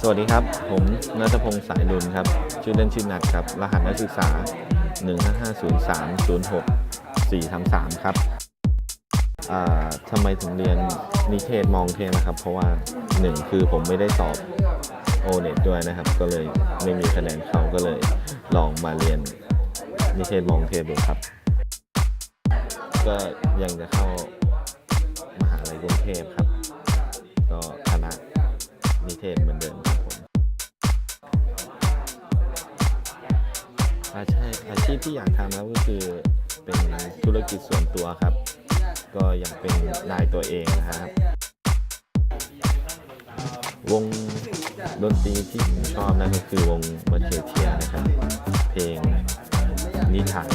สวัสดีครับ ผมนัทพงศ์สายลุนครับ ชื่อเล่นชื่อนัทครับ รหัสนักศึกษา 1550306 4ทำ3ครับอ่าทำไมถึงเรียนนิเทศมองเทศนะครับ เพราะว่า 1 คือผมไม่ได้สอบโอเน็ตด้วยนะครับ ก็เลยไม่มีคะแนนเขาก็เลยลองมาเรียนนิเทศมองเทศดูครับ ก็ยังจะเข้ามหาลัยกรุงเทพครับ เทศเหมือนเดิมครับผมอาช่อาชีพที่อยากทำแล้วก็คือเป็นธุรกิจส่วนตัวครับ ก็อยากเป็นนายตัวเองนะครับ วงดนตรีที่ผมชอบนั่นก็คือวงมาเทียเทียนะครับ เพลงนิทาน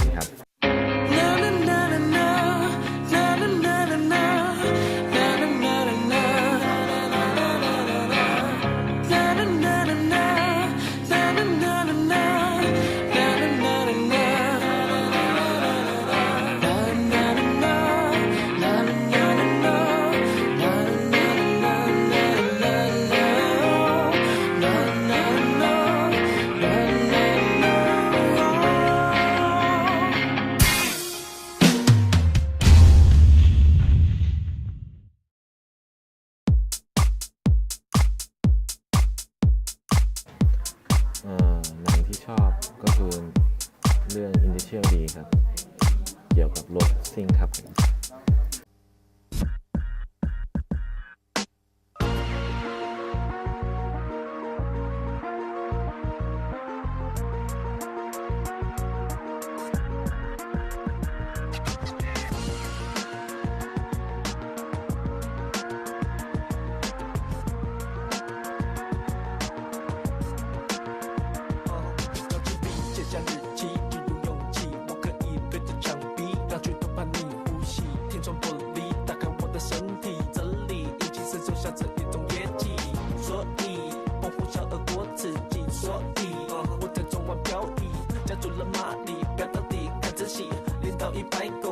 ชอบก็คือเรื่อง Initial D ครับ เกี่ยวกับรถซิ่งครับ 下这一种演技，所以我护小而过，刺激。所以我在转弯漂移，加足了马力，飙到底，看真细，练到一百公。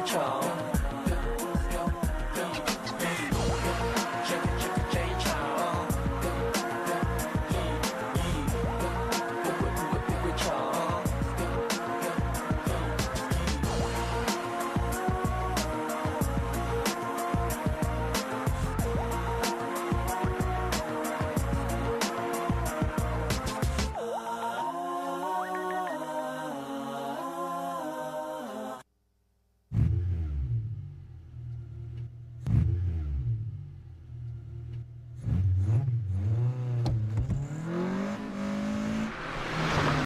control.